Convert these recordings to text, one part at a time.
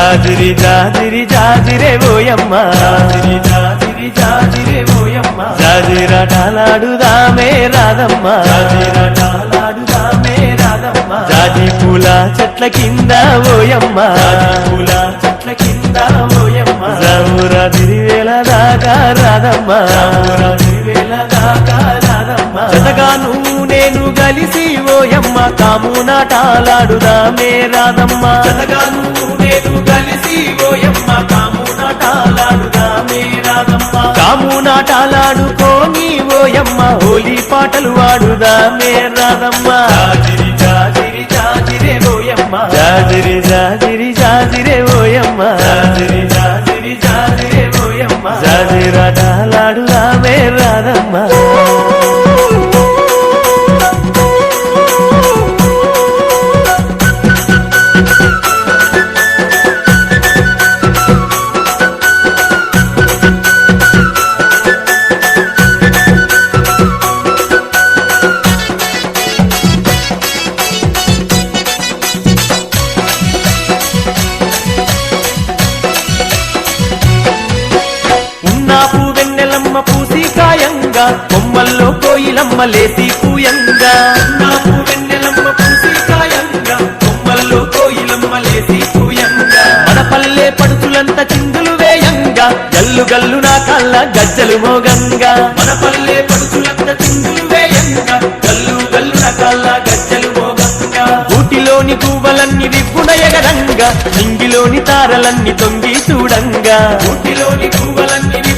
జాజిరి జాజిరి జాజిరే ఓయమ్మ. జాజిరి జాజిరి జాజిరే ఓయమ్మ. జాజిరాటాలాడుదామే రాదమ్మ జాజిరాటాలాడుదామే రాదమ్మ జాజి పూల చెట్ల కింద ఓయమ్మ. పూల చెట్ల కింద ఓయమ్మ. రామురా తిరివేల దాకా రాదమ్మ రామురా తిరివేల దాకా రాదమ్మ జతగాను నేను కలిసి ఓయమ్మ. కాము నాటాలాడుదామే రాదమ్మ జతగాను ఓయమ్మ హోలీ పాటలు వాడుదామే రాదమ్మ జాజిరి జాజిరి జాజిరే ఓయమ్మ. జాజిరి జాజిరి జాజిరే ఓయమ్మ. జాజిరి జాజిరి జాజిరే ఓయమ్మ. జాజిరాటాలాడుదామే కోయిలమ్మ లేసి పూయంగా. ఉన్నాపు వెన్నెలమ్మ పూసి కాయంగా. కొమ్మల్లో కోయిలమ్మ లేసి పూయంగా. మన పల్లె పడుచులంత చిందులు వేయంగా. గల్లు గల్లు నా కళ్ళ గజ్జలు మోగంగా. మన పల్లె పడుచులంత చిందులు వేయంగా. గల్లు గల్లు నా కళ్ళ గజ్జలు మోగంగా. ఊటిలోని పువ్వలన్నీ విప్పున ఎగరంగా. నింగిలోని తారలన్నీ తొంగి చూడంగా. ఊటిలోని పువ్వలన్నీ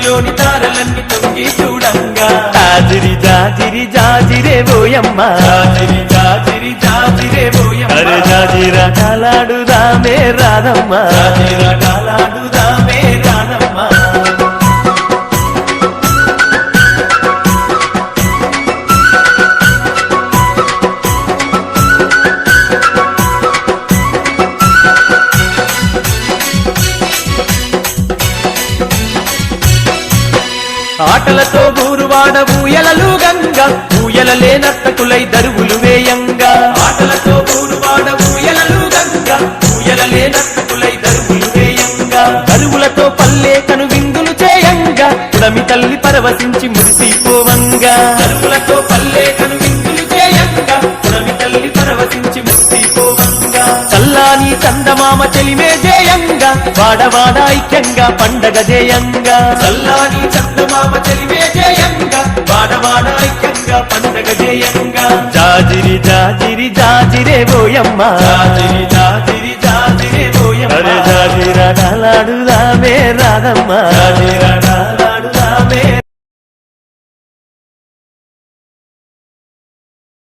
నింగిలోని తారలన్నీ తొంగి చూడంగా. జాజిరి జాజిరి జాజిరే బోయమ్మ. జాజిరి జాజిరి జాజిరే బోయమ్మ. అరే జాజిరా కాలాడుదామే రాదమ్మ జాజిరా కాలాడుదామే రాదమ్మ పాటలతో బూరువాడ ఊయలలు గంగ. ఊయలలే నర్తకులై దరువులు వేయంగా. పాటలతో బూరువాడ ఊయలలు గంగ. ఊయలలే నర్తకులై దరువులు వేయంగా. దరువులతో పల్లె కను విందులు చేయంగా. పుడమి తల్లి పరవశించి మురిసిపోవంగా. దరువులతో పల్లె కను విందులు చేయంగా. పుడమి తల్లి పరవశించి మురిసిపోవంగా. చల్లాని చందమామ చెలిమే జయంగా. వాడవాడ ఐక్యంగా పండగ జయంగా. చల్లాని చందమామ జయంగా జాజిరి జాజిరి జాజిరే బోయమ్మ జాజిరి జాజిరి జాజిరే బోయమ్మ జాజిరా నలాడుదామే రాదమ్మ జాజిరా